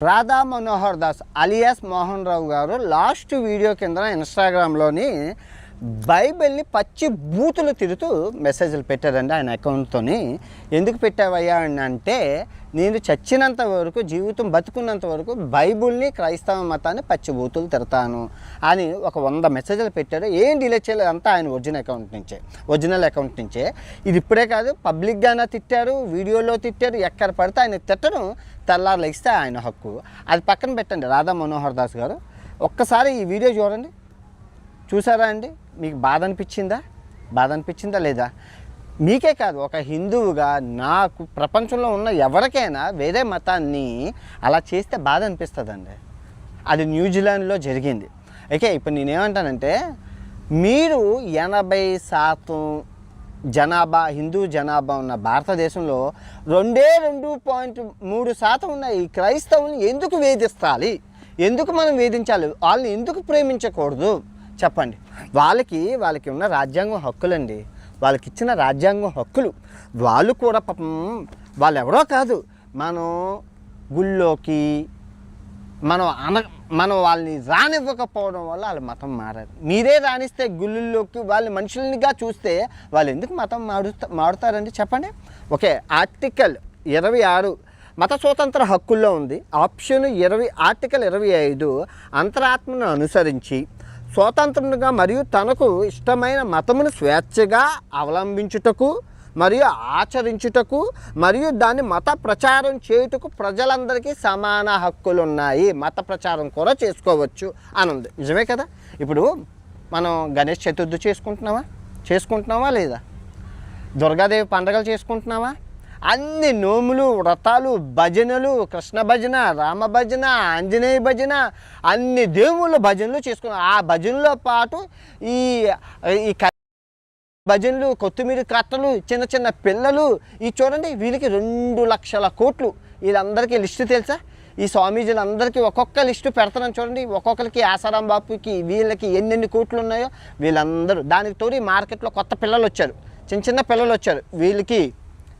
Radha Manohar Das alias Mohan Rao garu last video కింద ఇన్స్టాగ్రామ్లోని బైబిల్ని పచ్చి బూతులు తిరుగుతూ మెసేజ్లు పెట్టారండి ఆయన అకౌంట్తోని. ఎందుకు పెట్టావయ్యా అని అంటే నేను చచ్చినంత వరకు జీవితం బతుకున్నంత వరకు బైబిల్ని క్రైస్తవ మతాన్ని పచ్చి బూతులు తిడతాను అని ఒక వంద మెసేజ్లు పెట్టారు ఏం డిలే చేయలేదు అంతా ఆయన ఒరిజినల్ అకౌంట్ నుంచే ఒరిజినల్ అకౌంట్ నుంచే. ఇది ఇప్పుడే కాదు పబ్లిక్గానే తిట్టారు వీడియోలో తిట్టారు ఎక్కడ పడితే ఆయన తిట్టడం తెల్లారులు ఇస్తే ఆయన హక్కు. అది పక్కన పెట్టండి రాధా మనోహర్ దాస్ గారు. ఒక్కసారి ఈ వీడియో చూడండి. చూసారా అండి? మీకు బాధ అనిపించిందా? బాధ అనిపించిందా లేదా? మీకే కాదు ఒక హిందువుగా నాకు ప్రపంచంలో ఉన్న ఎవరికైనా వేరే మతాన్ని అలా చేస్తే బాధ అనిపిస్తుందండి. అది న్యూజిలాండ్లో జరిగింది. ఓకే ఇప్పుడు నేనేమంటానంటే మీరు ఎనభై శాతం జనాభా హిందూ జనాభా ఉన్న భారతదేశంలో రెండే రెండు పాయింట్ మూడు శాతం ఉన్న ఈ క్రైస్తవుని ఎందుకు వేధిస్తాలి? ఎందుకు మనం వేధించాలి? వాళ్ళని ఎందుకు ప్రేమించకూడదు? చెప్పండి. వాళ్ళకి వాళ్ళకి ఉన్న రాజ్యాంగం హక్కులండి. వాళ్ళకి ఇచ్చిన రాజ్యాంగం హక్కులు. వాళ్ళు కూడా పాపం వాళ్ళు ఎవరో కాదు. మనం గుళ్ళోకి మనం అన మనం వాళ్ళని రానివ్వకపోవడం వల్ల వాళ్ళ మతం మారారు మీరే రాణిస్తే గుళ్ళల్లోకి వాళ్ళ మనుషులనిగా చూస్తే వాళ్ళు ఎందుకు మతం మారుతా మారుతారండి చెప్పండి? ఓకే ఆర్టికల్ ఇరవై ఆరు మత స్వతంత్ర హక్కుల్లో ఉంది. ఆప్షన్ ఇరవై ఆర్టికల్ ఇరవై ఐదు అంతరాత్మను అనుసరించి స్వతంత్రంగా మరియు తనకు ఇష్టమైన మతమును స్వేచ్ఛగా అవలంబించుటకు మరియు ఆచరించుటకు మరియు దాన్ని మత ప్రచారం చేయుటకు ప్రజలందరికీ సమాన హక్కులు ఉన్నాయి మత ప్రచారం కూడా చేసుకోవచ్చు అని ఉంది నిజమే కదా? ఇప్పుడు మనం గణేష్ చతుర్థి చేసుకుంటున్నావా చేసుకుంటున్నావా లేదా? దుర్గాదేవి పండగలు చేసుకుంటున్నావా అన్ని నోములు వ్రతాలు భజనలు కృష్ణ భజన రామ భజన ఆంజనేయ భజన అన్ని దేవుళ్ళ భజనలు చేసుకున్నాం. ఆ భజనలో పాటు ఈ ఈ క- భజనలు కొత్తిమీర కట్టలు చిన్న చిన్న పిల్లలు ఈ చూడండి వీళ్ళకి రెండు లక్షల కోట్లు. వీళ్ళందరికీ లిస్టు తెలుసా? ఈ స్వామీజీలందరికీ ఒక్కొక్క లిస్టు పెడతానని చూడండి. ఒక్కొక్కరికి ఆసారాం బాపుకి వీళ్ళకి ఎన్నెన్ని కోట్లు ఉన్నాయో వీళ్ళందరూ. దానికి తోడు మార్కెట్లో కొత్త పిల్లలు వచ్చారు చిన్న చిన్న పిల్లలు వచ్చారు వీళ్ళకి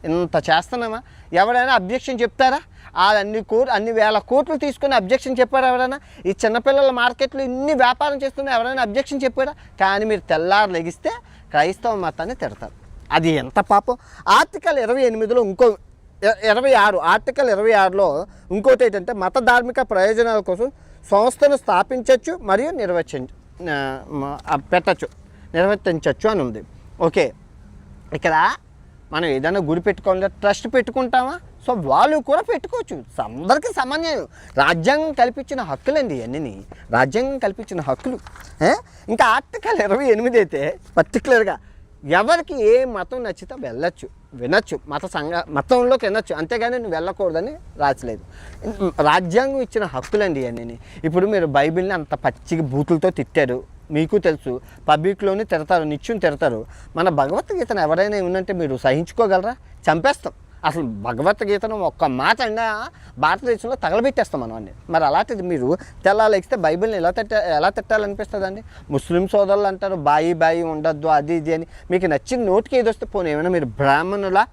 ఇంత చేస్తున్నామా? ఎవరైనా అబ్జెక్షన్ చెప్తారా? ఆ అన్ని కోట్లు అన్ని వేల కోట్లు తీసుకుని అబ్జెక్షన్ చెప్పారా ఎవరైనా? ఈ చిన్నపిల్లల మార్కెట్లో ఇన్ని వ్యాపారం చేస్తున్నా ఎవరైనా అబ్జెక్షన్ చెప్పారా? కానీ మీరు తెల్లారు లెగిస్తే క్రైస్తవ మతాన్ని తిడతారు. అది ఎంత పాపం? ఆర్టికల్ ఇరవై ఎనిమిదిలో ఇంకో ఇరవై ఆరు ఆర్టికల్ ఇరవై ఆరులో ఇంకోటి ఏంటంటే మత ధార్మిక ప్రయోజనాల కోసం సంస్థను స్థాపించవచ్చు మరియు నిర్వచించ పెట్టచ్చు నిర్వర్తించవచ్చు అని ఉంది. ఓకే. ఇక్కడ మనం ఏదైనా గుడి పెట్టుకోవాలంటే ట్రస్ట్ పెట్టుకుంటామా? సో వాళ్ళు కూడా పెట్టుకోవచ్చు. అందరికీ సమన్వయం. రాజ్యాంగం కల్పించిన హక్కులండి ఇవన్నీ రాజ్యాంగం కల్పించిన హక్కులు. ఇంకా ఆర్టికల్ ఇరవై ఎనిమిది అయితే పర్టికులర్గా ఎవరికి ఏ మతం నచ్చితే వెళ్ళొచ్చు వినొచ్చు మత సంఘ మతంలోకి వినొచ్చు. అంతేగాని నువ్వు వెళ్ళకూడదని రాసలేదు రాజ్యాంగం ఇచ్చిన హక్కులండి ఇవన్నీ ఇప్పుడు మీరు బైబిల్ని అంత పచ్చి బూతులతో తిట్టారు. మీకు తెలుసు పబ్లిక్లోనే తిడతారు నిత్యం తిడతారు. మన భగవద్గీతను ఎవరైనా ఉందంటే మీరు సహించుకోగలరా? చంపేస్తాం. అసలు భగవద్గీతను ఒక్క మాట అయినా భారతదేశంలో తగలబెట్టేస్తాం మనం అన్ని. మరి అలాంటిది మీరు తెల్లాలెక్కితే బైబిల్ని ఎలా తిట్ట ఎలా తిట్టాలనిపిస్తుందండి? ముస్లిం సోదరులు అంటారు బాయి బాయి ఉండద్దు అది ఇది అని. మీకు నచ్చిన నోటికి ఏదొస్తే పోనీ ఏమైనా మీరు బ్రాహ్మణులా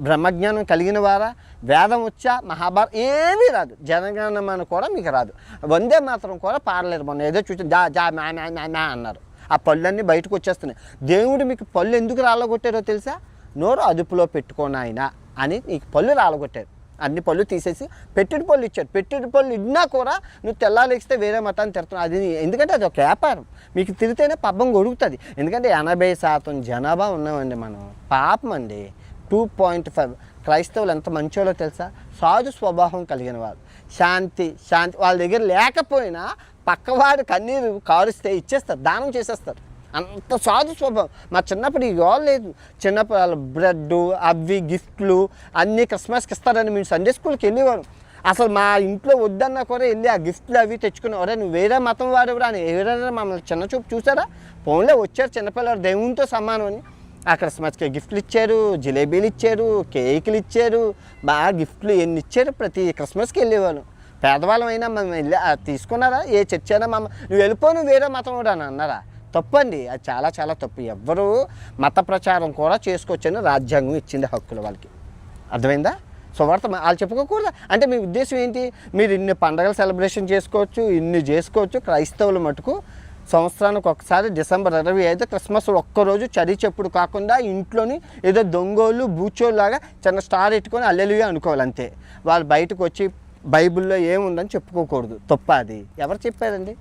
బ్రహ్మజ్ఞానం కలిగిన వారా? వేదం వచ్చా? మహాభారత ఏమీ రాదు. జనగణమన కూడా మీకు రాదు. వందే మాత్రం కూడా పాడలేరు మొన్న. ఏదో చూసి జా జా మ్యా మ్యా మ్యా మ్యా అన్నారు. ఆ పళ్ళన్నీ బయటకు వచ్చేస్తున్నాయి. దేవుడు మీకు పళ్ళు ఎందుకు రాలగొట్టారో తెలుసా? నోరు అదుపులో పెట్టుకోను ఆయన అని నీకు పళ్ళు రాలగొట్టారు అన్ని పళ్ళు తీసేసి పెట్టిన పళ్ళు ఇచ్చారు. పెట్టిన పళ్ళు ఇన్నా కూడా నువ్వు తెల్లాలేస్తే వేరే మతాన్ని తిడుతున్నావు అది ఎందుకంటే అది ఒక వ్యాపారం. మీకు తిరితేనే పబ్బం గొడుగుతుంది. ఎందుకంటే ఎనభై శాతం జనాభా ఉన్నామండి మనం. పాపం అండి. టూ పాయింట్ ఫైవ్ క్రైస్తవులు ఎంత మంచోలో తెలుసా? సాధు స్వభావం కలిగిన వారు. శాంతి శాంతి. వాళ్ళ దగ్గర లేకపోయినా పక్కవాడు కన్నీరు కారుస్తే ఇచ్చేస్తారు దానం చేసేస్తారు. అంత సాధు స్వభావం. మా చిన్నప్పుడు ఈ గోల్ లేదు. చిన్నప్పుడు వాళ్ళ బ్రెడ్ అవి గిఫ్ట్లు అన్నీ క్రిస్మస్కి ఇస్తారని మేము సండే స్కూల్కి వెళ్ళేవారు. అసలు మా ఇంట్లో వద్దన్నా కూడా వెళ్ళి ఆ గిఫ్ట్లు అవి తెచ్చుకున్నావు అరే నువ్వు వేరే మతం వాడేవరా అని? ఎవరైనా మమ్మల్ని చిన్న చూపు చూసారా? ఫోన్లో వచ్చారు చిన్నపిల్లలు దేవునితో సమానం అని. ఆ క్రిస్మస్కి గిఫ్ట్లు ఇచ్చారు జిలేబీలు ఇచ్చారు కేకులు ఇచ్చారు. బాగా గిఫ్ట్లు ఎన్ని ఇచ్చారు? ప్రతి క్రిస్మస్కి వెళ్ళేవాళ్ళు. పేదవాళ్ళం అయినా మేము వెళ్ళి తీసుకున్నారా? ఏ చర్చ అయినా మమ్మ? నువ్వు వెళ్ళిపోను వేరే మతం కూడా అని అన్నారా. తప్పండి. అది చాలా చాలా తప్పు. ఎవ్వరూ మత ప్రచారం కూడా చేసుకోవచ్చని రాజ్యాంగం ఇచ్చింది హక్కులు వాళ్ళకి. అర్థమైందా? సువార్త వాళ్ళు చెప్పుకోకూడదా? అంటే మీ ఉద్దేశం ఏంటి? మీరు ఇన్ని పండగలు సెలబ్రేషన్ చేసుకోవచ్చు ఇన్ని చేసుకోవచ్చు క్రైస్తవులు మటుకు సంవత్సరానికి ఒకసారి డిసెంబర్ ఇరవై ఐదు క్రిస్మస్ ఒక్కరోజు చరి చెప్పుడు కాకుండా ఇంట్లోని ఏదో దొంగోళ్ళు బూచోళ్ళలాగా చిన్న స్టార్ ఎట్టుకొని అల్లెలుగా అనుకోవాలి అంతే వాళ్ళు బయటకు వచ్చి బైబిల్లో ఏముందని చెప్పుకోకూడదు. తప్ప అది. ఎవరు చెప్పారండి?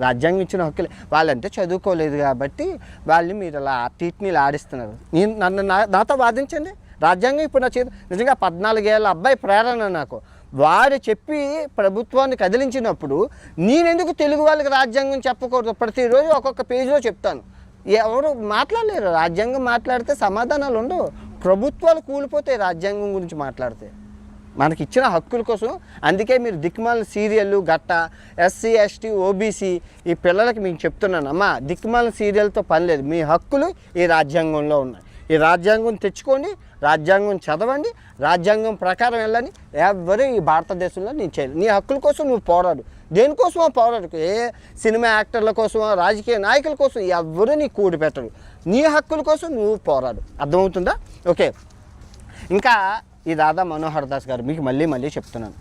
రాజ్యాంగం ఇచ్చిన హక్కులే. వాళ్ళంటే చదువుకోలేదు కాబట్టి వాళ్ళు మీరు అలా టీట్నీలు ఆడిస్తున్నారు. నేను నన్ను నా- నాతో వాదించండి. రాజ్యాంగం ఇప్పుడు నా చేతి నిజంగా పద్నాలుగేళ్ళ అబ్బాయి ప్రేరణ నాకు. వారు చెప్పి ప్రభుత్వాన్ని కదిలించినప్పుడు నేనెందుకు తెలుగు వాళ్ళకి రాజ్యాంగం చెప్పకూడదు? ప్రతిరోజు ఒక్కొక్క పేజీలో చెప్తాను. ఎవరు మాట్లాడలేరు. రాజ్యాంగం మాట్లాడితే సమాధానాలు ఉండవు. ప్రభుత్వాలు కూలిపోతాయి రాజ్యాంగం గురించి మాట్లాడితే. మనకి ఇచ్చిన హక్కుల కోసం అందుకే మీరు దిక్మాల సీరియల్ గట్ట ఎస్సీ ఎస్టీ ఓబీసీ ఈ పిల్లలకి మీకు చెప్తున్నాను. అమ్మా దిక్మాల సీరియల్తో పని లేదు. మీ హక్కులు ఈ రాజ్యాంగంలో ఉన్నాయి. ఈ రాజ్యాంగం తెచ్చుకొని రాజ్యాంగం చదవండి రాజ్యాంగం ప్రకారం వెళ్ళని ఎవరు ఈ భారతదేశంలో నేను చేయను. నీ హక్కుల కోసం నువ్వు పోరాడు. దేనికోసమో పోరాడు. ఏ సినిమా యాక్టర్ల కోసమో రాజకీయ నాయకుల కోసం ఎవరు నీ కూడి పెట్టరు. నీ హక్కుల కోసం నువ్వు పోరాడు. అర్థమవుతుందా? ఓకే. ఇంకా ఈ దాదా మనోహర్ దాస్ గారు మీకు మళ్ళీ మళ్ళీ చెప్తున్నాను.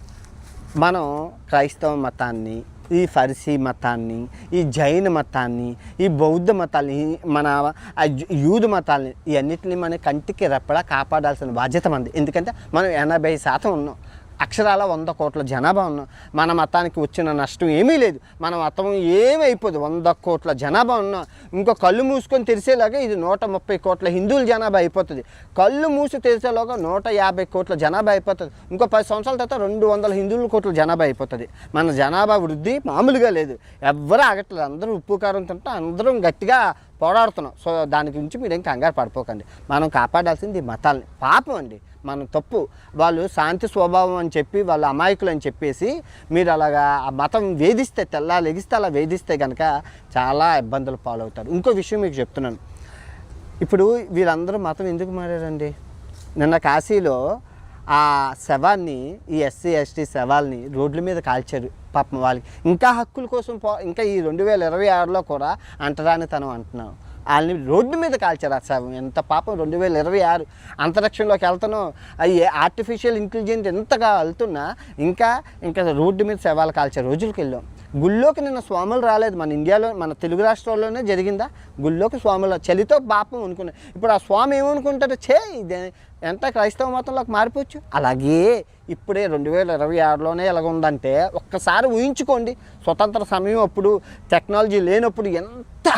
మనం క్రైస్తవ మతాన్ని ఈ ఫరిసీ మతాన్ని ఈ జైన మతాన్ని ఈ బౌద్ధ మతాన్ని మన యూదు మతాలని ఇవన్నిటిని మన కంటికి రెప్పలా కాపాడాల్సిన బాధ్యత మంది ఎందుకంటే మనం ఎనభై శాతం ఉన్నాం. అక్షరాల వంద కోట్ల జనాభా ఉన్నాం మన మతానికి వచ్చిన నష్టం ఏమీ లేదు. మన మతం ఏమీ అయిపోదు వంద కోట్ల జనాభా ఉన్నాం ఇంకో కళ్ళు మూసుకొని తెరిసేలాగా ఇది నూట ముప్పై కోట్ల హిందువుల జనాభా అయిపోతుంది. కళ్ళు మూసి తెరిసేలాగా నూట యాభై కోట్ల జనాభా అయిపోతుంది. ఇంకో పది సంవత్సరాల తర్వాత రెండు వందల హిందువుల కోట్ల జనాభా అయిపోతుంది. మన జనాభా వృద్ధి మామూలుగా లేదు. ఎవ్వరూ ఆగట్లేదు. అందరూ ఉప్పు కారం తింటే అందరం గట్టిగా పోరాడుతున్నాం. సో దాని గురించి మీరేం కంగారు పడిపోకండి. మనం కాపాడాల్సింది ఈ పాపం అండి. మనం తప్పు. వాళ్ళు శాంతి స్వభావం అని చెప్పి వాళ్ళు అమాయకులు అని చెప్పేసి మీరు అలాగా ఆ మతం వేధిస్తే తెల్లా లెగిస్తే అలా వేధిస్తే కనుక చాలా ఇబ్బందులు పాలవుతారు. ఇంకో విషయం మీకు చెప్తున్నాను. ఇప్పుడు వీళ్ళందరూ మతం ఎందుకు మారారండి? నిన్న కాశీలో ఆ శవాన్ని ఈ ఎస్సీ ఎస్టీ శవాల్ని రోడ్ల మీద కాల్చారు పాపం వాళ్ళకి. ఇంకా హక్కుల కోసం పో ఇంకా ఈ రెండు వేల ఇరవై ఆరులో కూడా అంటరానితనం అంటున్నాం. వాళ్ళని రోడ్డు మీద కాల్చారు సార్ శవం. ఎంత పాపం రెండు వేల ఇరవై ఆరు అంతరిక్షంలోకి వెళ్తున్నాం అవి ఆర్టిఫిషియల్ ఇంటెలిజెంట్ ఎంతగా వెళ్తున్నా ఇంకా ఇంకా రోడ్డు మీద శవాలు కాల్చే రోజులకు వెళ్ళాం. గుళ్ళోకి నిన్న స్వాములు రాలేదు. మన ఇండియాలో మన తెలుగు రాష్ట్రాల్లోనే జరిగిందా? గుళ్ళోకి స్వాములు చలితో పాపం అనుకున్నా. ఇప్పుడు ఆ స్వామి ఏమనుకుంటాడు? చే ఇది ఎంత క్రైస్తవ మతంలోకి మారిపోవచ్చు? అలాగే ఇప్పుడే రెండు వేల ఇరవై ఆరులోనే ఎలాగ ఉందంటే ఒక్కసారి ఊహించుకోండి. స్వతంత్ర సమయం అప్పుడు టెక్నాలజీ లేనప్పుడు ఎంత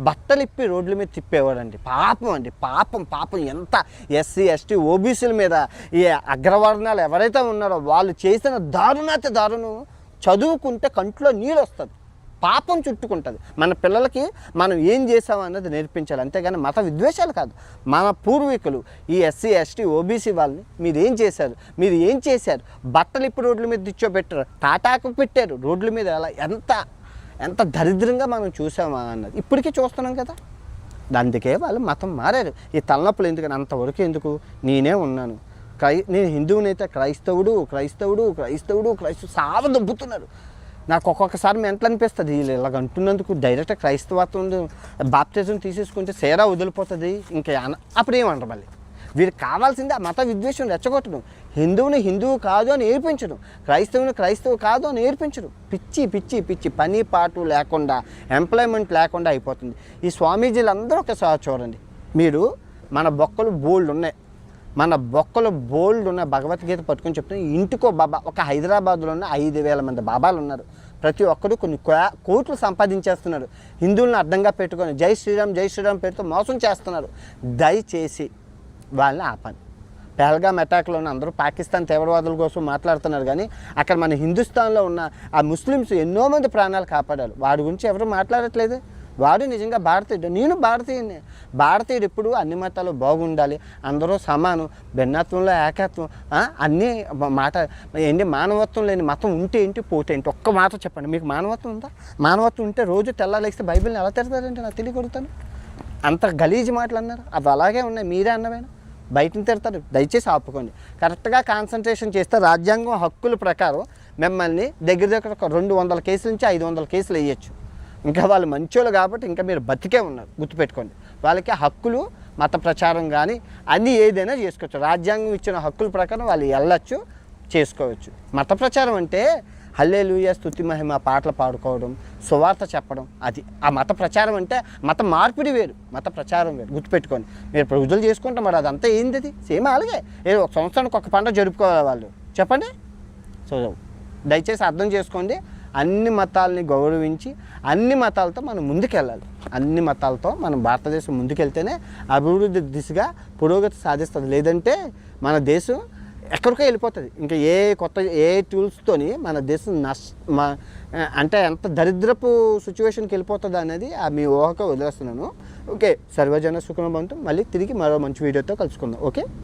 బట్టలిప్పి రోడ్ల మీద తిప్పేవాడండి. పాపం అండి పాపం పాపం ఎంత ఎస్సీ ఎస్టీ ఓబీసీల మీద ఈ అగ్రవర్ణాలు ఎవరైతే ఉన్నారో వాళ్ళు చేసిన దారుణాతి దారుణం చదువుకుంటే కంట్లో నీళ్ళు వస్తుంది పాపం చుట్టుకుంటుంది. మన పిల్లలకి మనం ఏం చేసాం అన్నది నేర్పించాలి. అంతేగాని మత విద్వేషాలు కాదు. మన పూర్వీకులు ఈ ఎస్సీ ఎస్టీ ఓబీసీ వాళ్ళని మీరు ఏం చేశారు? మీరు ఏం చేశారు? బట్టలు ఇప్పుడు రోడ్ల మీద తెచ్చోబెట్టారు టాటాకు పెట్టారు. రోడ్ల మీద ఎలా ఎంత ఎంత దరిద్రంగా మనం చూసామా అన్నది. ఇప్పటికీ చూస్తున్నాం కదా. అందుకే వాళ్ళు మతం మారారు. ఈ తలనొప్పులు ఎందుకని? అంతవరకు ఎందుకు? నేనే ఉన్నాను. క్రై నేను హిందువునైతే క్రైస్తవుడు క్రైస్తవుడు క్రైస్తవుడు క్రైస్తవు సావ దొబ్బుతున్నారు. నాకు ఒక్కొక్కసారి మెంటలు అనిపిస్తుంది. వీళ్ళు ఇలాగ అంటున్నందుకు డైరెక్ట్ క్రైస్తవత్వం బాప్తిజం తీసేసుకుంటే సేరా వదిలిపోతుంది. ఇంకా అన- అప్పుడు ఏమంటారు మళ్ళీ? వీరికి కావాల్సింది ఆ మత విద్వేషం రెచ్చగొట్టడం. హిందువుని హిందువు కాదు అని నేర్పించడం క్రైస్తవుని క్రైస్తవు కాదు అని నేర్పించడం పిచ్చి పిచ్చి పిచ్చి పని పాటు లేకుండా ఎంప్లాయ్మెంట్ లేకుండా అయిపోతుంది. ఈ స్వామీజీలు అందరూ ఒకసారి చూడండి. మీరు మన బొక్కలు బోల్డ్ ఉన్నాయి. మన బొక్కలు బోల్డ్ ఉన్న భగవద్గీత పట్టుకొని చెప్తున్నా ఇంటికో బాబా ఒక హైదరాబాద్లో ఉన్న ఐదు వేల మంది బాబాలు ఉన్నారు. ప్రతి ఒక్కరు కొన్ని కోట్లు సంపాదించేస్తున్నారు. హిందువులను అర్థంగా పెట్టుకొని జై శ్రీరామ్ జై శ్రీరామ్ పేరుతో మోసం చేస్తున్నారు. దయచేసి వాళ్ళని ఆపండి పెహల్గామ్ అటాక్లో ఉన్న అందరూ పాకిస్తాన్ తీవ్రవాదుల కోసం మాట్లాడుతున్నారు కానీ అక్కడ మన హిందుస్థాన్లో ఉన్న ఆ ముస్లిమ్స్ ఎన్నో మంది ప్రాణాలు కాపాడారు. వాడి గురించి ఎవరు మాట్లాడట్లేదు. వాడు నిజంగా భారతీయుడు. నేను భారతీయుడిని భారతీయుడు ఎప్పుడు అన్ని మతాలు బాగుండాలి. అందరూ సమానం. భిన్నత్వంలో ఏకత్వం. అన్నీ మాట ఏంటి మానవత్వం లేని మతం ఉంటే ఏంటి పోతే ఏంటి? ఒక్క మాట చెప్పండి. మీకు మానవత్వం ఉందా? మానవత్వం ఉంటే రోజు తెల్లాలేస్తే బైబిల్ని ఎలా తెరుతారంటే నాకు తెలియకొడతాను అంత గలీజ్ మాటలు అన్నారు. అవి అలాగే ఉన్నాయి. మీరే అన్నవేనా? బయటని తిడతారు. దయచేసి ఆపుకోండి. కరెక్ట్గా కాన్సన్ట్రేషన్ చేస్తే రాజ్యాంగం హక్కుల ప్రకారం మిమ్మల్ని దగ్గర దగ్గర ఒక రెండు వందల కేసుల నుంచి ఐదు వందల కేసులు వేయచ్చు. ఇంకా వాళ్ళు మంచోళ్ళు కాబట్టి ఇంకా మీరు బతికే ఉన్నారు. గుర్తుపెట్టుకోండి. వాళ్ళకి హక్కులు మత ప్రచారం కానీ అన్నీ ఏదైనా చేసుకోవచ్చు. రాజ్యాంగం ఇచ్చిన హక్కుల ప్రకారం వాళ్ళు వెళ్ళచ్చు చేసుకోవచ్చు. మత ప్రచారం అంటే హల్లెలూయా స్తుతి మహిమ పాటలు పాడుకోవడం సువార్త చెప్పడం అది ఆ మత ప్రచారం అంటే మత మార్పిడి వేరు మత ప్రచారం వేరు గుర్తుపెట్టుకోండి. మీరు పూజలు చేసుకుంటాం మరి అదంతా ఏంది అది సేమ్ అలాగే. ఏదో ఒక సంవత్సరానికి ఒక పండుగ జరుపుకోవాలి వాళ్ళు. చెప్పండి. సో దయచేసి అర్థం చేసుకోండి. అన్ని మతాలని గౌరవించి అన్ని మతాలతో మనం ముందుకెళ్ళాలి. అన్ని మతాలతో మనం భారతదేశం ముందుకెళ్తేనే అభివృద్ధి దిశగా పురోగతి సాధిస్తుంది. లేదంటే మన దేశం ఎక్కడికో వెళ్ళిపోతుంది. ఇంకా ఏ కొత్త ఏ టూల్స్తోని మన దేశం నష్ మా అంటే ఎంత దరిద్రపు సిచ్యువేషన్కి వెళ్ళిపోతుంది అనేది ఆ మీ ఊహకు వదిలేస్తున్నాను. ఓకే సర్వజన సుఖం మళ్ళీ తిరిగి మరో మంచి వీడియోతో కలుసుకుందాం. ఓకే?